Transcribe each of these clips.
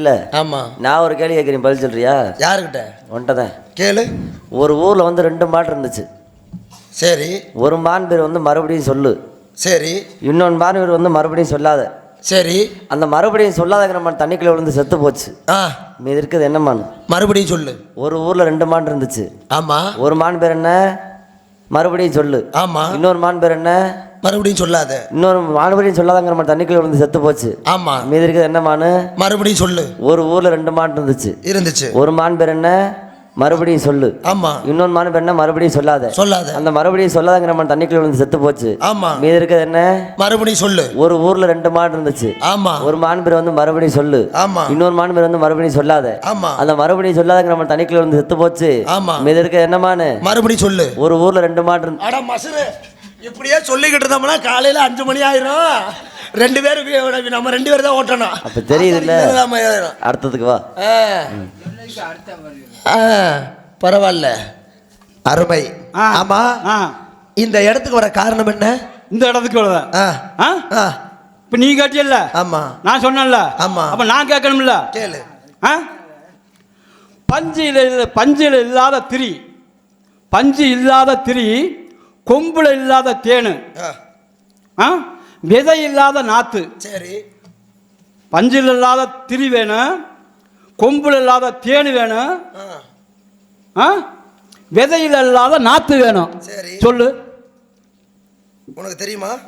இல்ல. ஆமா. நான் ஒரு கேள்வி கேட்குறேன் பதில் சொல்றியா? யாருக்கிட்ட? உன்கிட்ட தான். கேளு. ஒரு ஊர்ல வந்து ரெண்டு மாடு இருந்துச்சு. சரி. ஒரு மான் பேர் வந்து மறுபடியும் சொல்லு. சரி. இன்னொன்று மான் பேர் வந்து மறுபடியும் சொல்லாத. சரி. அந்த மறுபடியும் சொல்லாதங்கிற மான் தண்ணிக்குள்ள விழுந்து செத்து போச்சு. ஆ. மீதி இருக்குது என்ன மான்? மறுபடியும் சொல்லு. ஒரு ஊர்ல ரெண்டு மான் இருந்துச்சு. ஆமா. ஒரு மான் பேர் என்ன? மறுபடியும் சொல்லு. ஆமா. இன்னொரு மான் பேர் என்ன? மறுபடியும் சொல்லாத. இன்னொரு மறுபடியும் சொல்லாதங்கிற மான் தண்ணிக்குள்ள விழுந்து செத்து போச்சு. ஆமா. மீதி இருக்குது என்ன மான்? மறுபடியும் சொல்லு. ஒரு ஊர்ல ரெண்டு மான் இருந்துச்சு. இருந்துச்சு. ஒரு மான் பேர் என்ன? மறுபடியும் சொல்லு. ஆமா. இன்னொரு மான் என்ன மறுபடியும் சொல்லாத. சொல்லாத. அந்த மறுபடியும் சொல்லாதங்கிற மான் தண்ணிக்குள்ள விழுந்து செத்து போச்சு. ஆமா. மீதி இருக்குது என்ன? மறுபடியும் சொல்லு. ஒரு ஊர்ல ரெண்டு மாடு இருந்துச்சு. ஆமா. ஒரு மான் பேர் வந்து மறுபடியும் சொல்லு. ஆமா. இன்னொரு மான் பேர் வந்து மறுபடியும் சொல்லாத. ஆமா. அந்த மறுபடியும் சொல்லாதங்கிற மான் தண்ணிக்குள்ள விழுந்து செத்து போச்சு. ஆமா. மீதி இருக்க என்ன மானு? மறுபடியும் சொல்லு. ஒரு ஊர்ல ரெண்டு மாடு இருந்து அட மசுரு. இப்படியே சொல்லிக்கிட்டு இருந்தோம்னா காலையில அஞ்சு மணி ஆயிரும். ரெண்டு பேரும் நம்ம ரெண்டு பேரும் தான் ஓட்டணும். அப்ப ஆயிரும். அடுத்ததுக்கு வா. பரவாயில்ல. அருமை. ஆமா இந்த இடத்துக்கு வர காரணம் என்ன? இந்த இடத்துக்கு ஆ, இப்போ நீ கேட்டியல்ல? ஆமா. நான் சொன்னேன்ல? ஆமா. அப்போ நான் கேட்கணும்ல? கேளு. பஞ்சில் இல்ல- பஞ்சில் இல்லாத திரி பஞ்சு இல்லாத திரி கொம்புல இல்லாத தேனு விதை இல்லாத நாத்து சரி. பஞ்சில் இல்லாத திரி வேணும் கொம்புல இல்லாத தேனு வேணும். ஆ, விதையில் இல்லாத நாத்து வேணும். சரி. சொல்லு. உனக்கு தெரியுமா?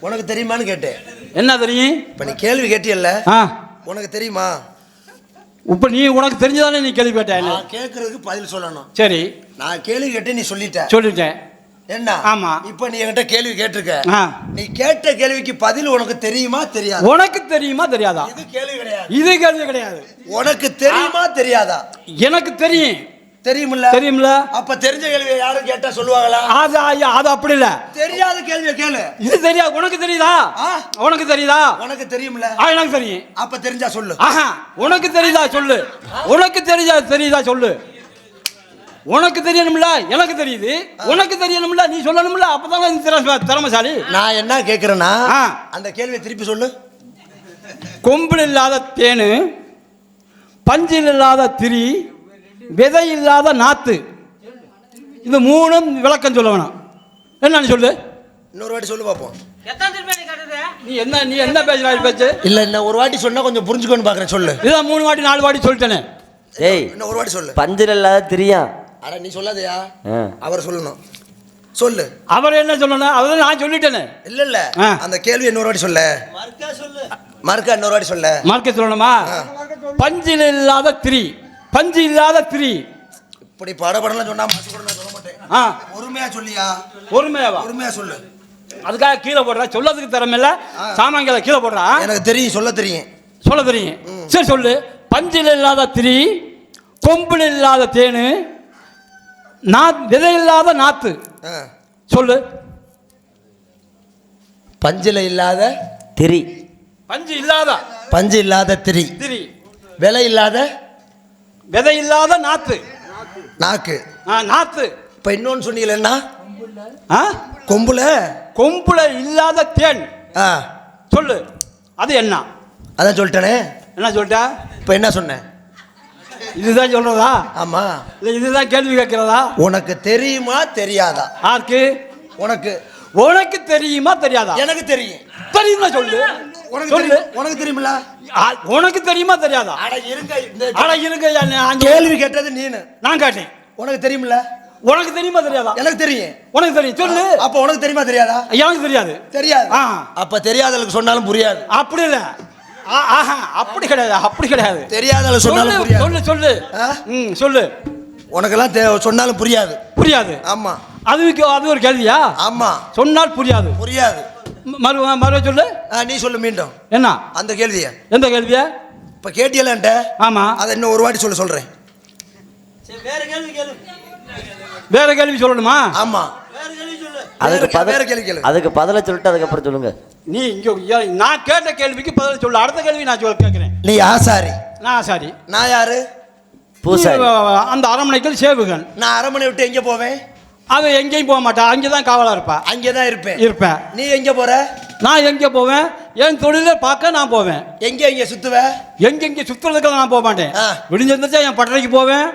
உனக்கு தெரியுமான்னு கேட்டேன். என்ன தெரியும்? இப்ப நீ கேள்வி கேட்டியல்ல. ஆ. உனக்கு தெரியுமா? இப்போ நீ உனக்கு தெரிஞ்சதானே நீ கேள்வி கேட்ட என்ன? நான் கேட்கறதுக்கு பதில் சொல்லணும். சரி. நான் கேள்வி கேட்டு நீ சொல்லிட்ட. சொல்லிட்டேன். என்ன ஆமா. இப்ப நீ என்கிட்ட கேள்வி கேட்டிருக்க. நீ கேட்ட கேள்விக்கு பதில் உனக்கு தெரியுமா தெரியாது? உனக்கு தெரியுமா தெரியாதா? இது கேள்வி கிடையாது. இது கேள்வி கிடையாது. உனக்கு தெரியுமா தெரியாதா? எனக்கு தெரியும். தெரியுமில்ல? தெரியும்ல அப்ப தெரிஞ்ச கேள்வியை யாரும் கேட்டா சொல்லுவாங்களா? அது ஐயா, அது அப்படி இல்ல. தெரியாத கேள்வியை கேளு. இது தெரியாது உனக்கு தெரியுதா? உனக்கு தெரியுதா? உனக்கு தெரியுமில்ல. ஆ எனக்கு தெரியும். அப்ப தெரிஞ்சா சொல்லு. ஆஹா உனக்கு தெரியுதா சொல்லு. உனக்கு தெரியுதா தெரியுதா சொல்லு. உனக்கு தெரியணும்ல எனக்கு தெரியுது. உனக்கு தெரியணும்ல நீ சொல்லணும்ல அப்பதான் திறமைசாலி. நான் என்ன கேக்குறேன்னா ஆ. அந்த கேள்வியை திருப்பி சொல்லு. கொம்பில் இல்லாத தேனு பஞ்சில் இல்லாத திரி விதை இல்லாத நாத்து. இது மூணும் விளக்கம் சொல்ல வேணும். என்னன்னு சொல்லு. இன்னொரு வாட்டி சொல்லு பாப்போம். நீ என்ன நீ என்ன பேசுற பேச்சு? இல்ல இன்னும் ஒரு வாட்டி சொன்னா கொஞ்சம் புரிஞ்சுக்கோன்னு பாக்குறேன் சொல்லு. இதான் மூணு வாட்டி நாலு வாட்டி சொல்லிட்டேனே. ஏய் இன்னும் ஒரு வாட்டி சொல்லு. பஞ்சில் இல்லாத திரியான் அட நீ சொல்லாதயா? ஆ. அவர் சொல்லணும். சொல்லு. அவர் என்ன சொல்லணும்? அவர் நான் சொல்லிட்டேனே. இல்ல இல்ல. ஆ. அந்த கேள்வி இன்னொரு வாட்டி சொல்ல. மறுக்கா இன்னொரு வாட்டி சொல்ல. மார்க்க சொல்லணுமா? பஞ்சில் இல்லாத திரி. பஞ்சு இல்லாத திரி. இப்படி படபடலாம் சொன்னா மனசு கூட நான் சொல்ல மாட்டேன். ஆ. பொறுமையா சொல்லியா? பொறுமையாவா பொறுமையா சொல்லு. அதுக்காக கீழே போடுறா. சொல்லதுக்கு திறமையில சாமான்களை கீழே போடுறா. எனக்கு தெரியும் சொல்ல தெரியும். சொல்ல தெரியும். சரி சொல்லு. பஞ்சில் இல்லாத திரி கொம்பில் இல்லாத தேனு நா விதை இல்லாத நாத்து. ஆ. சொல்லு. பஞ்சில இல்லாத திரி. பஞ்சு இல்லாத. பஞ்சு இல்லாத திரி. திரி. விலை இல்லாத? விதை இல்லாத நாத்து. நாக்கு. நாத்து. இப்ப இன்னொன்னு சொன்னீங்களே ஆ? கொம்புல? கொம்புல இல்லாத தேன். ஆ. சொல்லு. அது என்ன? அதான் சொல்லிட்டேனே. என்ன சொல்லிட்ட? இப்ப என்ன சொன்னேன் இதுதான் சொல்றதா? ஆமா. இல்லை இதுதான் கேள்வி கேட்கிறதா? உனக்கு தெரியுமா தெரியாதா? யாருக்கு? உனக்கு. உனக்கு தெரியுமா தெரியாதா? எனக்கு தெரியும். தெரியுமா சொல்லு. உனக்கு சொல்லு. உனக்கு தெரியுமில? ஆ, உனக்கு தெரியுமா தெரியாதா? அட இருங்க ஆனா இருங்க கேள்வி கேட்டது நீனு. நான் கேட்டேன். உனக்கு தெரியுமில? உனக்கு தெரியுமா தெரியாதா? எனக்கு தெரியும். உனக்கு தெரியும். சொல்லு. அப்ப உனக்கு தெரியுமா தெரியாதா? எனக்கு தெரியாது. தெரியாது. அப்ப தெரியாதவளுக்கு சொன்னாலும் புரியாது. அப்படி இல்ல. அப்படி கிடையாது அப்படி கிடையாது. சொல்லு சொன்னாலும் சொல்லு சொல்லு? ம் சொல்லு. உனக்கெல்லாம் தே- சொன்னாலும் புரியாது. புரியாது. ஆமா. அதுக்கு அது ஒரு கேள்வியா? ஆமா. சொன்னால் புரியாது. புரியாது. மறு மறு சொல்லு. ஆ, நீ சொல்லு மீண்டும். என்ன? அந்த கேள்விய. எந்த கேள்வியா? இப்ப கேட்டியலன்ட்ட ஆமா. அதை இன்னும் ஒரு வாட்டி சொல்ல சொல்றேன். வேற கேள்வி சொல்லணுமா? ஆமா. அதுக்கு பதில் அதுக்கு பதில சொல்லிட்டு அதுக்கப்புறம் சொல்லுங்க. நீ இங்க நான் கேட்ட கேள்விக்கு பதில் சொல்லு. அடுத்த கேள்வி நான் சொல்ல கேட்கிறேன். நீ ஆசாரி. நான் சாரி நான் யாரு? பூசாரி. அந்த அரண்மனைகள் சேவுகன். நான் அரமனை விட்டு எங்க போவேன்? அவன் எங்கேயும் போக மாட்டான் அங்கே தான் காவலா இருப்பா. அங்கே தான் இருப்பேன். இருப்பேன். நீ எங்க போற? நான் எங்கே போவேன்? என் தொழிலை பார்க்க நான் போவேன். எங்க எங்க சுத்துவ? எங்கெங்க சுத்துறதுக்கெல்லாம் நான் போக மாட்டேன். விடிஞ்சிருந்துச்சா என் பட்டறைக்கு போவேன்?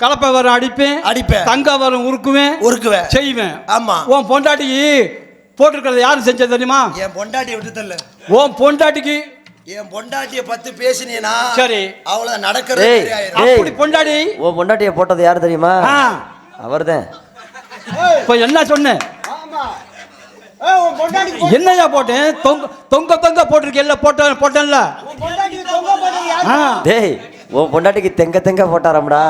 கலப்பை வரும் அடிப்பேன். அடிப்ப. தங்க வரும் உருக்குவேன். உருக்குவ செய்வேன். ஆமா. உன் பொண்டாட்டிக்கு போட்டிருக்கிறது யாரு செஞ்சது தெரியுமா? என் பொண்டாட்டியை விட்டு தள்ளு. உன் பொண்டாட்டிக்கு என் பொண்டாட்டிய பத்தி பேசினீனா சரி. அவ்வளவு நடக்கிறது. அப்படி பொண்டாடி உன் பொண்டாட்டியை போட்டது யாரு தெரியுமா? ஆ. அவர்தான். இப்ப என்ன சொன்னேன்? என்னையா போட்டேன்? தொங்க தொங்க தொங்க போட்டிருக்கேன்ல போட்டேன் போட்டேன்ல. ஆ. டேய் உன் பொண்டாட்டிக்கு தெங்க தெங்க போட்டாராம்டா.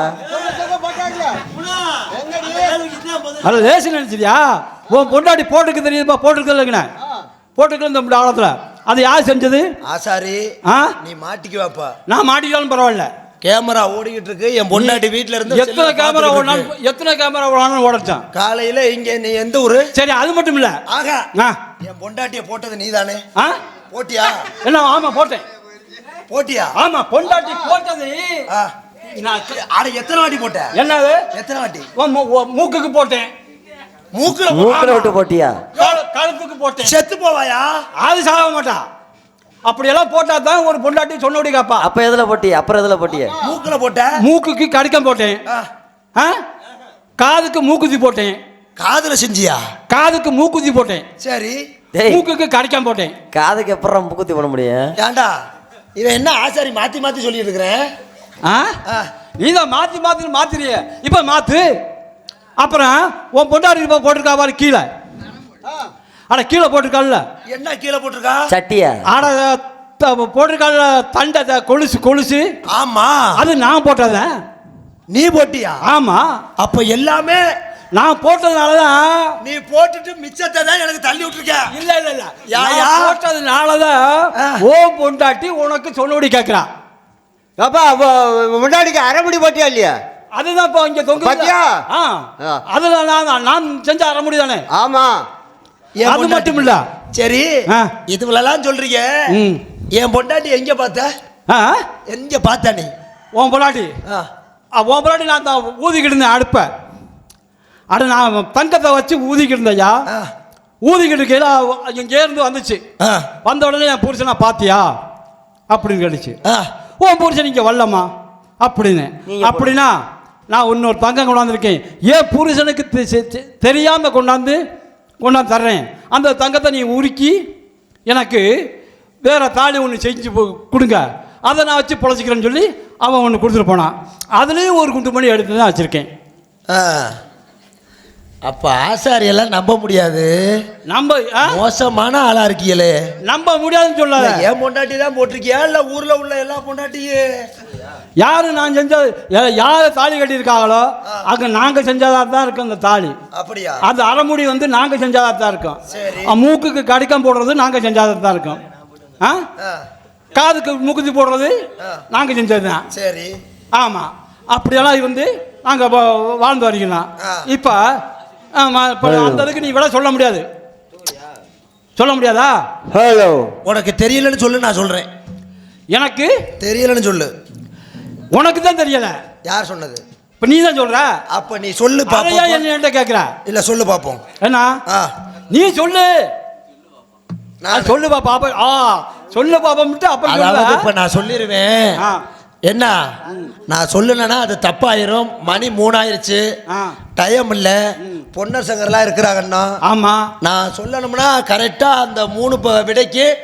அது லேசு நினைச்சியா உன் பொண்டாட்டி போட்டுருக்கு தெரியுமா போட்டிருக்கு இல்லைங்கண்ணே போட்டுருக்கு இந்த காலத்தில் அது யார் செஞ்சது? ஆசாரி ஆ? நீ மாட்டிக்குவாப்பா. நான் மாட்டிக்காலும் பரவாயில்ல. கேமரா ஓடிக்கிட்டு இருக்கு. என் பொண்டாட்டி வீட்ல இருந்து எத்தனை கேமரா இருக்கு. எத்தனை கேமரா ஓடினாலும் ஓடச்சான். காலையில இங்க நீ எந்த ஊரு? சரி அது மட்டும் இல்ல. ஆகா. என் பொண்டாட்டிய போட்டது நீதானே? ஆ? போட்டியா? என்ன ஆமா போட்டேன். போட்டியா? ஆமா பொண்டாட்டி போட்டது அட எத்தனை வாட்டி போட்ட? என்னது? எத்தனை வாட்டி? மூக்குக்கு போட்டேன். மூக்குல மூக்கில் விட்டு போட்டியா? கால- கழுத்துக்கு போட்டேன். செத்து போவாயா? அது சாக மாட்டா. அப்படியெல்லாம் போட்டா தான் ஒரு பொண்டாட்டி சொன்னபடி காப்பா அப்ப எதுல போட்டிய? அப்புறம் எதுல போட்டிய? மூக்குல போட்ட? மூக்குக்கு கடிக்கம் போட்டேன். ஆ. ஆ? காதுக்கு மூக்குத்தி போட்டேன். காதுல செஞ்சியா? காதுக்கு மூக்குத்தி போட்டேன். சரி. மூக்குக்கு கடிக்கம் போட்டேன். காதுக்கு எப்பறம் முக்குத்தி போட முடியும்? ஏன்டா இவன் என்ன ஆசாரி மாத்தி மாத்தி சொல்லிட்டு இருக்கிறேன் ஆ? ஆ. நீ தான் மாத்தி மாத்தி மாத்திரிய இப்ப மாத்து. அப்புறம் உன் பொண்டாட்டி இப்ப போட்டிருக்கா பாரு கீழே. அட கீழே போட்டிருக்காள்ல. என்ன கீழே போட்டிருக்கா? சட்டியா? அட த- போட்டிருக்காள்ல தண்டை த- கொலுசு கொலுசு. ஆமா. அது நான் போட்டதேன் நீ போட்டியா? ஆமா. அப்ப எல்லாமே நான் போட்டதுனால தான் நீ போட்டுட்டு மிச்சத்தை தான் எனக்கு தள்ளி விட்டுருக்க. இல்ல இல்ல இல்ல? போட்டதுனால தான் ஆ. ஓ பொண்டாட்டி உனக்கு சொன்னபடி கேட்கிறா அப்பா முன்னாடிக்கு அரைமுடி போட்டியா இல்லையா? அதுதான் இப்போ இங்க தொங்கு பாத்தியா? ஆ. அதுல நான் நான் செஞ்ச அற முடிதானே ஆமா. என் அது மட்டும் இல்ல சரி ஆ. இதுவெல்லாம் சொல்றீங்க. ம். என் பொண்டாட்டி எங்க பார்த்த? ஆ? எங்க பார்த்த நீ? உன் பொண்டாட்டி? உன் பொண்டாட்டி நான் தான் ஊதிக்கிட்டு இருந்தேன் அடுப்ப. அட நான் தங்கத்தை வச்சு ஊதிக்கிட்டு இருந்தேயா ஆ. ஊதிக்கிட்டு இருக்கையில இங்கே இருந்து வந்துச்சு. ஆ. வந்த உடனே என் புருஷனை பாத்தியா அப்படின்னு கேட்டுச்சு. ஆ. உன் புருஷன் இங்கே வரலம்மா. அப்படின்னு. அப்படின்னா நான் இன்னொரு தங்கம் கொண்டாந்துருக்கேன். ஏன் புருஷனுக்கு தெ- தெ- தெ- தெரியாம கொண்டாந்து கொண்டாந்து தர்றேன். அந்த தங்கத்தை நீ உருக்கி எனக்கு வேற தாலி ஒன்று செஞ்சு கொடுங்க. அதை நான் வச்சு பொழைச்சிக்கிறேன்னு சொல்லி அவன் ஒன்று கொடுத்துட்டு போனான். அதுலேயும் ஒரு குண்டு மணி எடுத்து தான் வச்சுருக்கேன். அப்ப ஆசாரி எல்லாம் நம்ப முடியாது. நம்ப? மோசமான ஆளா இருக்கீங்களே. நம்ப முடியாதுன்னு சொல்லாத. என் பொண்டாட்டி தான் போட்டிருக்கியா? இல்ல ஊர்ல உள்ள எல்லா பொண்டாட்டியும் யாரு நான் செஞ்ச யாரு தாலி கட்டியிருக்காங்களோ அங்கே நாங்கள் செஞ்சதா தான் இருக்கும் அந்த தாலி. அப்படியா? அது அரைமுடி வந்து நாங்கள் செஞ்சாதா தான் இருக்கும் மூக்குக்கு கடிக்கம் போடுறது நாங்கள் செஞ்சாதா தான் இருக்கும். காதுக்கு மூக்குத்தி போடுறது ஆ. நாங்கள் செஞ்சது தான் சரி. ஆமாம் அப்படியெல்லாம் இருந்து நாங்கள் வாழ்ந்து ஆ. இப்போ ஆமாம் இப்போ அந்த அளவுக்கு நீ விட சொல்ல முடியாது. சொல்ல முடியாதா? ஹலோ. உனக்கு தெரியலன்னு சொல்லு நான் சொல்றேன். எனக்கு? தெரியலன்னு சொல்லு. உனக்கு தான் தெரியல. யார் சொன்னது? இப்போ நீ தான் சொல்ற. அப்ப நீ சொல்லு பாப்போம் என்ன கேட்குற இல்ல சொல்லு பாப்போம். என்ன ஆ. நீ சொல்லு. நான் சொல்லு பாப்பா அப்ப ஆ சொல்லு பாப்பா மட்டும் அப்புறம். இப்ப நான் சொல்லிடுவேன் ஆ. என்ன? நான் சொல்லலைன்னா அது தப்பாயிரும். மணி மூணாயிருச்சு. டைம் இல்ல. பொன்னர் சங்கர்லாம் இருக்கிறாங்கன்னா ஆமா. நான் சொல்லணும்னா கரெக்டா அந்த மூணு விடைக்கு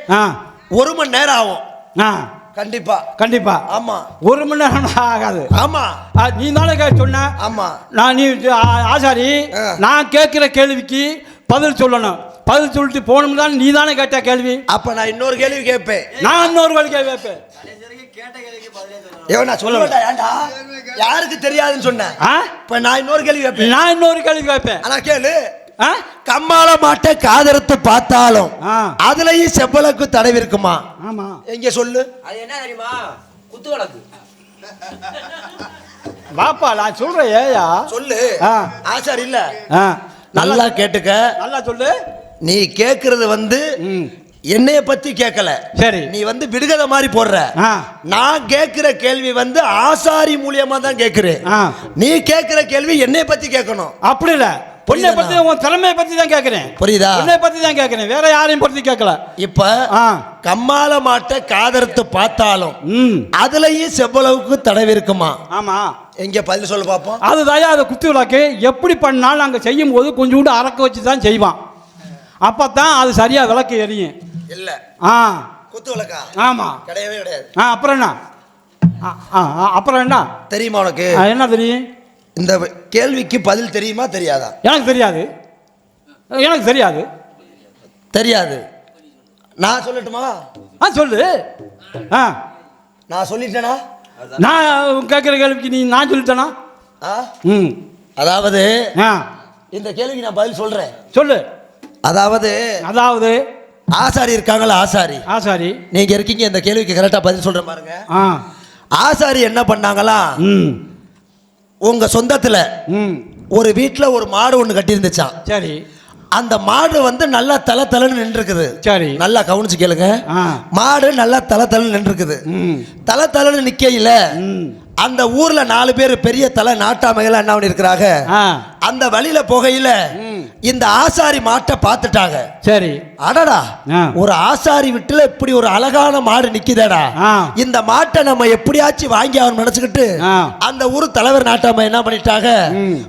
ஒரு மணி நேரம் ஆகும். கண்டிப்பா. கண்டிப்பா. ஆமா. ஒரு மணி நேரம் ஆகாது. ஆமா. நீ தானே சொன்ன? ஆமா. நான் நீ ஆசாரி. நான் கேட்கிற கேள்விக்கு பதில் சொல்லணும். பதில் சொல்லிட்டு போகணும் தான் நீ தானே கேட்ட கேள்வி? அப்ப நான் இன்னொரு கேள்வி கேட்பேன். நான் இன்னொரு கேள்வி கேட்பேன். நான் சொல்ல யாருக்கு தெரியாதுன்னு சொன்னேன். ஆ? இப்ப நான் இன்னொரு கேள்வி கேட்பேன். நான் இன்னொரு கேள்வி கேட்பேன். ஆனா கேளு. ஆ? கம்மாள மாட்டை காதறுத்து பார்த்தாலும் ஆ. அதுலயும் செவ்வளக்கு தடவிருக்குமா ஆமா. எங்க சொல்லு? அது என்ன தெரியுமா? குத்து வழக்கு. வாப்பா நான் சொல்றேன் ஏயா சொல்லு. ஆ. ஆசார் இல்ல. ஆ. நல்லா கேட்டுக்க. நல்லா சொல்லு. நீ கேக்குறது வந்து ம். என்னைய பத்தி கேட்கல சரி. நீ வந்து விடுகதை மாதிரி போடுற. நான் கேட்கிற கேள்வி வந்து ஆசாரி மூலியமா தான் கேட்கிறேன் நீ கேட்கிற கேள்வி என்னைய பத்தி கேட்கணும் அப்படி இல்ல. உன்னை பத்தி உன் திறமையை பத்தி தான் கேட்கிறேன் புரியுதா? உன்னை பத்தி தான் கேட்கிறேன் வேற யாரையும் பத்தி கேட்கல இப்ப கம்மால மாட்டை காதறுத்து பார்த்தாலும் அதுலயும் செவ்வளவுக்கு தடவி இருக்குமா? ஆமா. எங்க பதில் சொல்ல பாப்போம். அதுதான் அதை குத்து விளக்கு. எப்படி பண்ணாலும் நாங்கள் செய்யும் போது கொஞ்சோண்டு அறக்க வச்சு தான் செய்வான். அப்போ தான் அது சரியாக விளக்கு எரியும். இல்ல. ஆ. குத்து விளக்கா? ஆமாம் கிடையவே கிடையாது. ஆ அப்புறம் என்ன? அப்புறம் என்ன? தெரியுமா உனக்கு? என்ன தெரியும்? இந்த கேள்விக்கு பதில் தெரியுமா தெரியாதா? எனக்கு தெரியாது. எனக்கு தெரியாது. தெரியாது. நான் சொல்லட்டுமா? ஆ சொல்லு. ஆ. நான் சொல்லிட்டேனா? நான் கேட்குற கேள்விக்கு நீ நான் சொல்லிட்டேனா? ஆ? ம். அதாவது ஆ. இந்த கேள்விக்கு நான் பதில் சொல்றேன். சொல்லு. அதாவது அதாவது ஆசாரி இருக்காங்களா? ஆசாரி. ஆ சாரி நீங்க இருக்கீங்க இந்த கேள்விக்கு கரெக்டா பதில் சொல்றேன் பாருங்க. ஆ. ஆசாரி என்ன பண்ணாங்களா? ம். உங்க சொந்தத்துல ஒரு வீட்டுல ஒரு மாடு ஒண்ணு கட்டி இருந்துச்சான் சரி. அந்த மாடு வந்து நல்லா தலை தலைன்னு நின்றுருக்குது. சரி. நல்லா கவனிச்சு கேளுங்க. மாடு நல்லா தலை தலைன்னு நின்றுருக்குது. தலை தலைன்னு நிக்கையில அந்த ஊர்ல நாலு பேர் பெரிய தலை நாட்டாமைகள் என்ன பண்ணிருக்கிறாங்க அந்த வழியில போகையில. இந்த ஆசாரி மாட்டை பார்த்துட்டாங்க. சரி. அடடா. ஒரு ஆசாரி வீட்டுல இப்படி ஒரு அழகான மாடு நிக்குதேடா. இந்த மாட்டை நம்ம எப்படியாச்சும் வாங்கி அவன் நினைச்சுக்கிட்டு. அந்த ஊர் தலைவர் நாட்டாம என்ன பண்ணிட்டாங்க.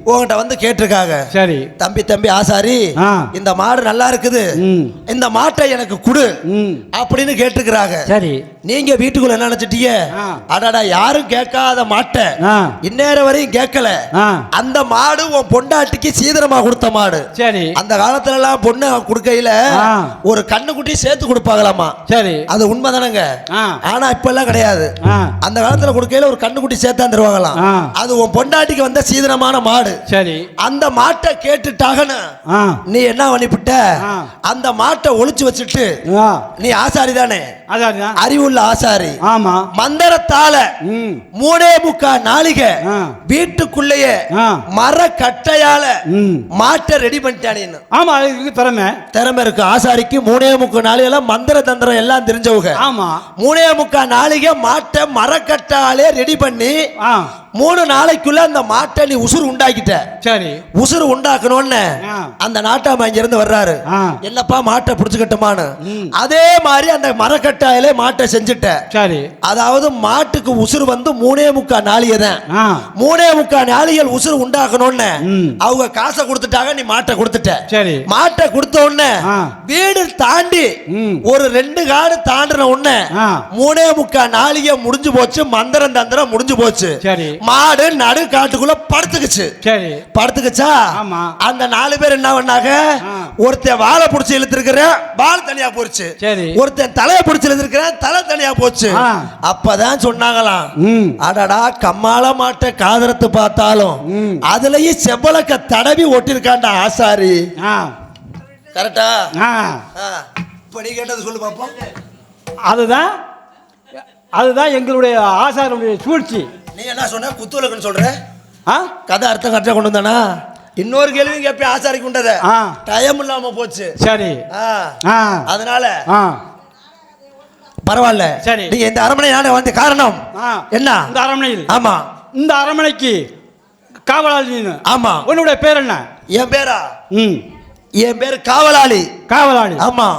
உங்ககிட்ட வந்து கேட்டிருக்காங்க. சரி. தம்பி தம்பி ஆசாரி. இந்த மாடு நல்லா இருக்குது. இந்த மாட்டை எனக்கு கொடு அப்படின்னு கேட்டிருக்கிறாங்க. சரி. நீங்க வீட்டுக்குள்ள என்ன நினைச்சிட்டீங்க. அடடா யாரும் கேட்காத மாட்டை. இந்நேரம் வரையும் கேட்கல. அந்த மாடு உன் பொண்டாட்டிக்கு சீதனமா கொடுத்த மாடு. சரி. அந்த காலத்துல எல்லாம் பொண்ணு கொடுக்கையில. ஒரு கண்ணுக்குட்டி சேர்த்து கொடுப்பாங்களாமா? சரி. அது உண்மைதானங்க? ஆ. ஆனா இப்ப எல்லாம் கிடையாது அந்த காலத்துல கொடுக்கையில ஒரு கண்ணுக்குட்டி சேர்த்து தருவாங்களாம். அது உன் பொண்டாட்டிக்கு வந்த சீதனமான மாடு. சரி. அந்த மாட்டை கேட்டுட்டாகன்னு நீ என்ன பண்ணிவிட்ட. அந்த மாட்டை ஒளிச்சு வச்சுட்டு நீ ஆசாரி தானே? அறிவுள்ள ஆசாரி. ஆமா. மந்திரத்தால மூணே முக்கா நாளிகை. வீட்டுக்குள்ளேயே மர கட்டையால மாட்டை ரெடி ஆமா இதுக்கு திறமை. திறமை இருக்கு. ஆசாரிக்கு மூணே முக்கா மந்திர தந்திரம் எல்லாம் தெரிஞ்சவங்க. ஆமா. மூணே முக்கா நாளிகை மாட்டை மரக்கட்டாலே ரெடி பண்ணி மூணு நாளைக்குள்ள அந்த மாட்டை நீ உசுறு உண்டாக்கிட்ட. சரி. உசுறு உண்டாக்கணும்னு. அந்த நாட்டாம இங்க இருந்து வர்றாரு என்னப்பா மாட்டை பிடிச்சுக்கட்டுமான்னு. அதே மாதிரி அந்த மரக்கட்டாயிலே மாட்டை செஞ்சுட்ட. சரி. அதாவது மாட்டுக்கு உசுறு வந்து மூணே முக்கா நாளிகை தான் மூணே முக்கா நாளிகள் உசுறு உண்டாக்கணும்னு. அவங்க காசை கொடுத்துட்டாங்க நீ மாட்டை கொடுத்துட்ட. சரி. மாட்டை கொடுத்த உடனே. வீடு தாண்டி. ஒரு ரெண்டு காடு தாண்டின உடனே மூணே முக்கா நாளிகை முடிஞ்சு போச்சு மந்திரம் தந்திரம் முடிஞ்சு போச்சு. சரி. மாடு நடு காட்டுக்குள்ள படுத்துக்குச்சு. சரி. படுத்துக்குச்சா? ஆமா. அந்த நாலு பேர் என்ன பண்ணாங்க. ஒருத்தன் வாழை பிடிச்சி இழுத்துருக்கிறேன் வால் தனியா போச்சு சரி. ஒருத்தன் தலையை பிடிச்சி இழுத்துருக்கிறேன் தலை தனியா போச்சு. அப்பதான் சொன்னாங்களாம். அடடா கம்மாள மாட்டை காதரத்து பார்த்தாலும். அதுலயும் செவ்வளக்க தடவி ஒட்டிருக்காண்டா ஆசாரி. கரெக்டா? ஆ. இப்ப நீ கேட்டது சொல்லு பாப்போம். அதுதான் அதுதான் எங்களுடைய ஆசாரனுடைய சூழ்ச்சி. நீ என்ன சொன்ன? குத்துவிளக்குன்னு சொல்ற? ஆ? கதை அர்த்தம் கரெக்டா கொண்டு வந்தானா? இன்னொரு கேள்வியும் கேப்பேன் ஆசாரிக்கு உண்டத. ஆ. டைம் இல்லாம போச்சு. சரி. ஆ. ஆ. அதனால ஆ. பரவாயில்ல. சரி. நீங்க இந்த அரண்மனை நாட வந்த காரணம் ஆ. என்ன? இந்த அரண்மனையில். ஆமா. இந்த அரண்மனைக்கு காவலாளி நீனு ஆமா. உன்னுடைய பேர் என்ன? என் பேரா? ம். என் பேர் காவலாளி. காவலாளி. ஆமா.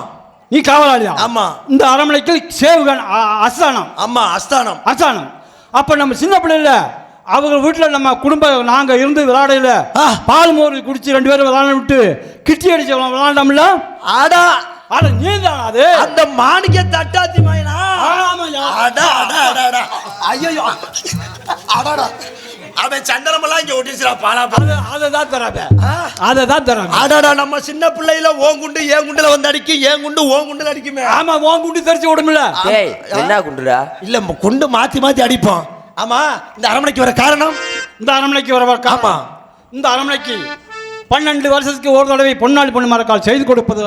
நீ காவலாளியா? ஆமா. இந்த அரண்மனைக்கு சேவுகன் அ- அஸ்தானம். ஆமா அஸ்தானம். அஸ்தானம். அப்ப நம்ம சின்ன பிள்ளைல அவங்க வீட்டில் நம்ம குடும்ப நாங்க இருந்து விளையாடையில. பால் மோர் குடிச்சு ரெண்டு பேரும் விளையாட விட்டு கிட்டி அடிச்சு விளையாண்டோம்ல ஆடா அட. நீ தான் அது? அந்த மாணிக்க தட்டாத்தி மாயனா. அடா அடா அடா அடா. ஐயோ அடாடா. அவன் சந்தனமெல்லாம் இங்க ஒட்டிச்சுடா பாலா அது அதை தான் தராங்க. அதை தான் தராங்க அடாடா நம்ம சின்ன பிள்ளையில ஓன் குண்டு ஏன் குண்டுல வந்து அடிக்கும் ஏன் குண்டு ஓன் குண்டுல அடிக்குமே? ஆமா உன் குண்டி தெரிச்சு விடுமில்ல டேய் என்ன குண்டுடா? இல்ல குண்டு மாத்தி மாத்தி அடிப்போம். ஆமா இந்த அரண்மனைக்கு வர காரணம்? இந்த அரண்மனைக்கு வர ஆமா. இந்த அரண்மனைக்கு பன்னெண்டு வருஷத்துக்கு ஒரு தடவை பொன்னாளி பொண்ணு மரக்கால் செய்து கொடுப்பது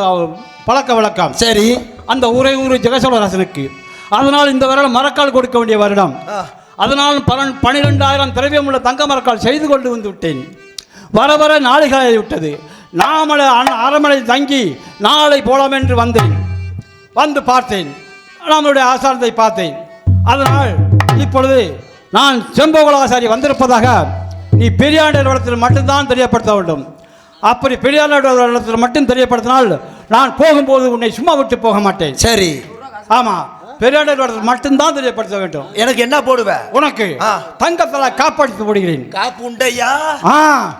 பழக்க வழக்கம். சரி. அந்த ஊரை ஊர் ஜெகசோழராசனுக்கு அதனால் இந்த வருடம் மரக்கால் கொடுக்க வேண்டிய வருடம். அதனால் பலன் பனிரெண்டாயிரம் திரவியம் உள்ள தங்க மரக்கால் செய்து கொண்டு வந்து விட்டேன். வர வர நாளைகளாகி விட்டது. நாமளை அரண்மனை தங்கி நாளை போலாம் என்று வந்தேன். வந்து பார்த்தேன். நம்மளுடைய ஆசாரத்தை பார்த்தேன். அதனால் இப்பொழுது நான் செம்போகுல ஆசாரி வந்திருப்பதாக நீ பெரியாண்டர் வளத்தில் மட்டும்தான் தெரியப்படுத்த வேண்டும். அப்படி பெரியாரிடத்தில் மட்டும் தெரியப்படுத்தினால் நான் போகும்போது உன்னை சும்மா விட்டு போக மாட்டேன். சரி. ஆமா. பெரியாரிடத்தில் மட்டும்தான் தெரியப்படுத்த வேண்டும். எனக்கு என்ன போடுவ? உனக்கு. தங்கத்தலை காப்பாற்றி போடுகிறேன். காப்பு உண்டையா?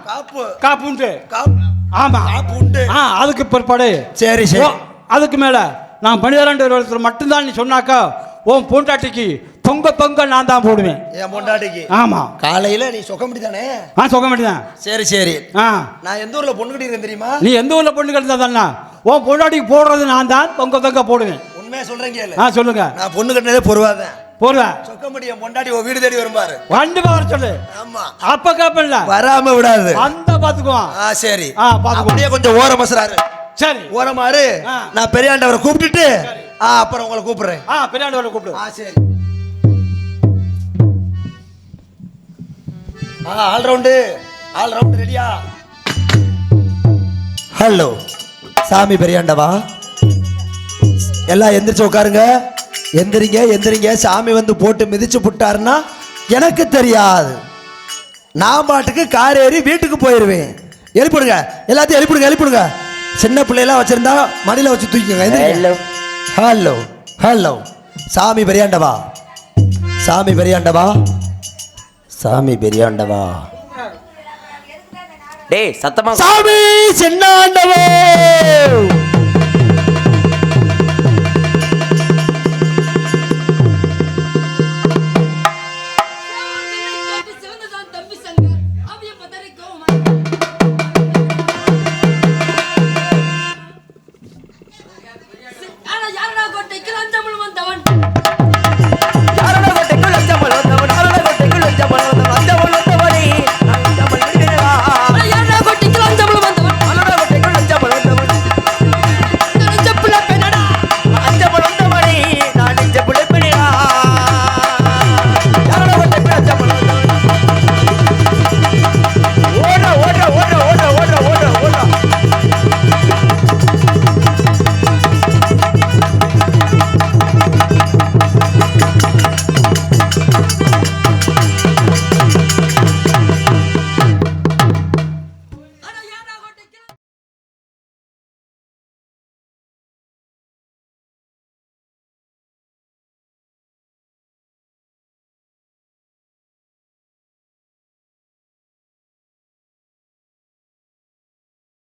காப்பு. காப்பு உண்டு. காப்பு. ஆமா. காப்பு உண்டு. ஆ அதுக்கு பிற்பாடு. சரி சரி. அதுக்கு மேல நான் பன்னிரண்டு வருடத்தில் மட்டும்தான் நீ சொன்னாக்கா உன் பொண்டாட்டிக்கு தொங்க தொங்க நான் தான் போடுவேன். என் பொண்டாட்டிக்கு? ஆமா. காலையில நீ சொக்க முடிதானே ஆ சொல்ல மாட்டேன் சரி சரி. ஆ. நான் எந்த ஊர்ல பொண்ணு கட்டிருக்கேன் தெரியுமா? நீ எந்த ஊர்ல பொண்ணு கட்டினா தானே? உன் பொண்டாட்டிக்கு போடுறது நான் தான் தொங்க தொங்க போடுவேன். உண்மையா கேளு. ஆ சொல்லுங்க. நான் பொண்ணு கட்டினதே பொறுவாதான் போடுவேன் சொக்க முடியும். பொண்டாட்டி உன் வீடு தேடி வரும் பாரு. கண்டிப்பா வர சொல்லு. ஆமா. அப்ப கேப்பல்ல வராம விடாது. அந்த பாத்துக்குவான் ஆ சரி. ஆ, பாத்துக்குவோம். அப்படியே கொஞ்சம் ஓரம் மசுறாரு சரி. ஓரமாறு ஆ. நான் பெரியாண்டவரை கூப்பிட்டுட்டு ஆ அப்புறம் உங்களை கூப்பிடுறேன். ஆ பெரியாண்டு வர கூப்பிடு. ஆ சரி. ஆ ஆல் ரவுண்டு ஆல் ரவுண்டு ரெடியா? ஹலோ. சாமி பெரியாண்டவா? எல்லாம் எந்திரிச்சு உட்காருங்க. எந்திரிங்க எந்திரிங்க. சாமி வந்து போட்டு மிதிச்சு புட்டாருன்னா எனக்கு தெரியாது. நான் பாட்டுக்கு கார் ஏறி வீட்டுக்கு போயிடுவேன் எழுப்பிடுங்க. எல்லாத்தையும் எழுப்பிடுங்க எழுப்பிடுங்க. சின்ன பிள்ளையெல்லாம் வச்சிருந்தா மடியில் வச்சு தூக்கிங்க ஹலோ ஹலோ சாமி பெரியாண்டவா? சாமி பெரியாண்டவா? சாமி பெரியாண்டவா? டேய் சத்தமா சாமி சின்னாண்டவா